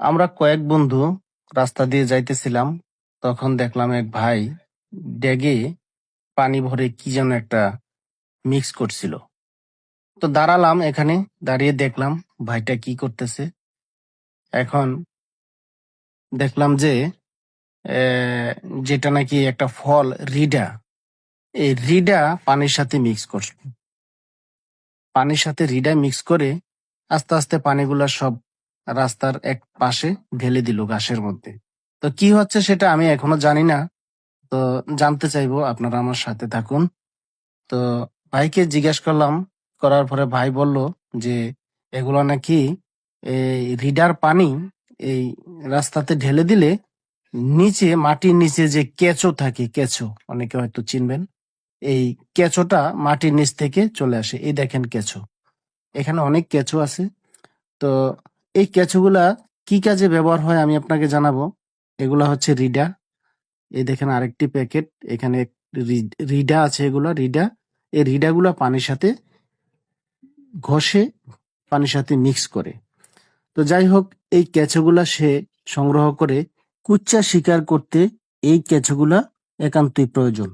আমরা কয়েক বন্ধু রাস্তা দিয়ে যাইতেছিলাম, তখন দেখলাম এক ভাই ড্যাগে পানি ভরে কি যেন একটা মিক্স করছিল। তো দাঁড়ালাম এখানে, দাঁড়িয়ে দেখলাম ভাইটা কি করতেছে। এখন দেখলাম যে যেটা নাকি একটা ফল, রিডা। এই রিডা পানির সাথে মিক্স করছে। পানির সাথে রিডা মিক্স করে আস্তে আস্তে পানিগুলা সব রাস্তার এক পাশে ঢেলে দিল ঘাসের মধ্যে। তো কি হচ্ছে সেটা আমি এখনও জানি না। তো জানতে চাইব, আপনারা আমার সাথে থাকুন। তো ভাইকে জিজ্ঞেস করলাম, করার পরে ভাই বলল যে, এগুলো নাকি এই রিডার পানি এই রাস্তাতে ঢেলে দিলে নিচে, মাটির নিচে যে কেঁচো থাকে, কেঁচো, অনেকে হয়তো চিনবেন, এই কেঁচোটা মাটির নিচ থেকে চলে আসে। এই দেখেন কেঁচো। এখানে অনেক কেঁচো আছে। তো এই কেঁচোগুলা কি কাজে ব্যবহার হয় আমি আপনাকে জানাব। এগুলা হচ্ছে রিডা। এই দেখেন আরেকটি প্যাকেট। এখানে রিডা আছে এগুলা। রিডা। এই রিডাগুলা পানির সাথে ঘষে পানির সাথে মিক্স করে। তো যাই হোক, এই কেঁচোগুলা সে সংগ্রহ করে কুচ্চা শিকার করতে এই কেঁচোগুলা একান্তই প্রয়োজন।